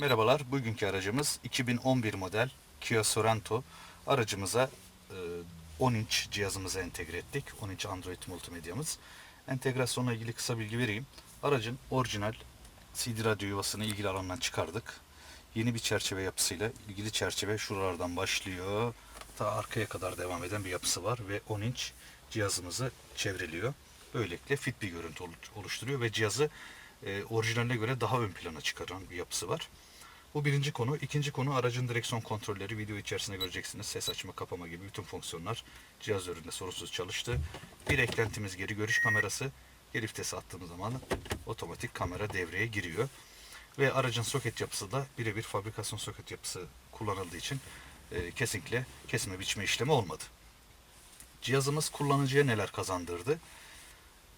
Merhabalar, bugünkü aracımız 2011 model Kia Sorento. Aracımıza e, 10 inç cihazımıza entegre ettik. 10 inç Android multimedyamız. Entegrasyonla ilgili kısa bilgi vereyim. Aracın orijinal CD radyo yuvasını ilgili alandan çıkardık. Yeni bir çerçeve yapısıyla ilgili çerçeve şuralardan başlıyor. Ta arkaya kadar devam eden bir yapısı var ve 10 inç cihazımızı çevreliyor. Böylelikle fit bir görüntü olu- oluşturuyor ve cihazı e, orijinaline göre daha ön plana çıkaran bir yapısı var. Bu birinci konu. İkinci konu aracın direksiyon kontrolleri. Video içerisinde göreceksiniz. Ses açma kapama gibi bütün fonksiyonlar cihaz üzerinde sorunsuz çalıştı. Bir eklentimiz geri görüş kamerası. Geri vitesi attığımız zaman otomatik kamera devreye giriyor. Ve aracın soket yapısı da birebir fabrikasyon soket yapısı kullanıldığı için e, kesinlikle kesme biçme işlemi olmadı. Cihazımız kullanıcıya neler kazandırdı?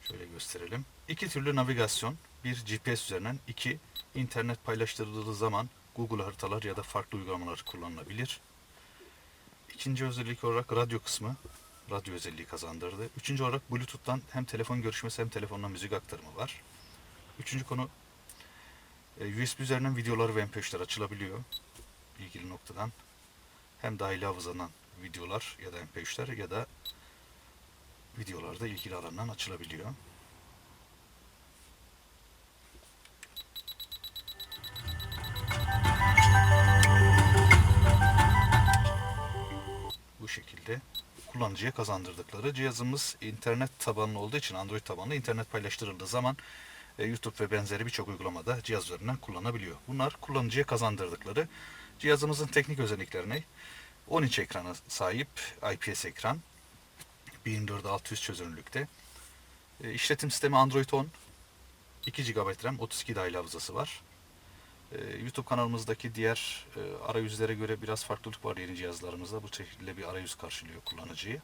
Şöyle gösterelim. İki türlü navigasyon. Bir GPS üzerinden, iki internet paylaştırıldığı zaman Google haritalar ya da farklı uygulamalar kullanılabilir. İkinci özellik olarak radyo kısmı, radyo özelliği kazandırdı. Üçüncü olarak Bluetooth'tan hem telefon görüşmesi hem telefonla müzik aktarımı var. Üçüncü konu e, USB üzerinden videolar ve MP3'ler açılabiliyor ilgili noktadan. Hem dahili hafızadan videolar ya da MP3'ler ya da videolarda ilgili alandan açılabiliyor. Kullanıcıya kazandırdıkları cihazımız internet tabanlı olduğu için Android tabanlı internet paylaştırıldığı zaman e, YouTube ve benzeri birçok uygulamada cihaz üzerinden kullanabiliyor. Bunlar kullanıcıya kazandırdıkları cihazımızın teknik özelliklerine 10 inç ekrana sahip IPS ekran 1400 çözünürlükte. E, işletim sistemi Android 10. 2 GB RAM, 32 dahili hafızası var. E, YouTube kanalımızdaki diğer e, arayüzlere göre biraz farklılık var yeni cihazlarımızda. Bu şekilde bir arayüz karşılıyor kullanıcıyı.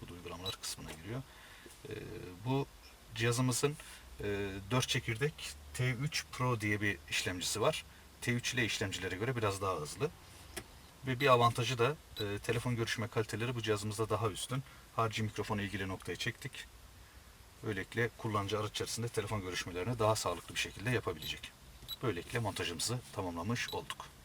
Bu uygulamalar kısmına giriyor. E, bu cihazımızın e, 4 çekirdek T3 Pro diye bir işlemcisi var. T3 ile işlemcilere göre biraz daha hızlı. Ve bir avantajı da e, telefon görüşme kaliteleri bu cihazımızda daha üstün. Harici mikrofona ilgili noktayı çektik. Böylelikle kullanıcı araç içerisinde telefon görüşmelerini daha sağlıklı bir şekilde yapabilecek. Böylelikle montajımızı tamamlamış olduk.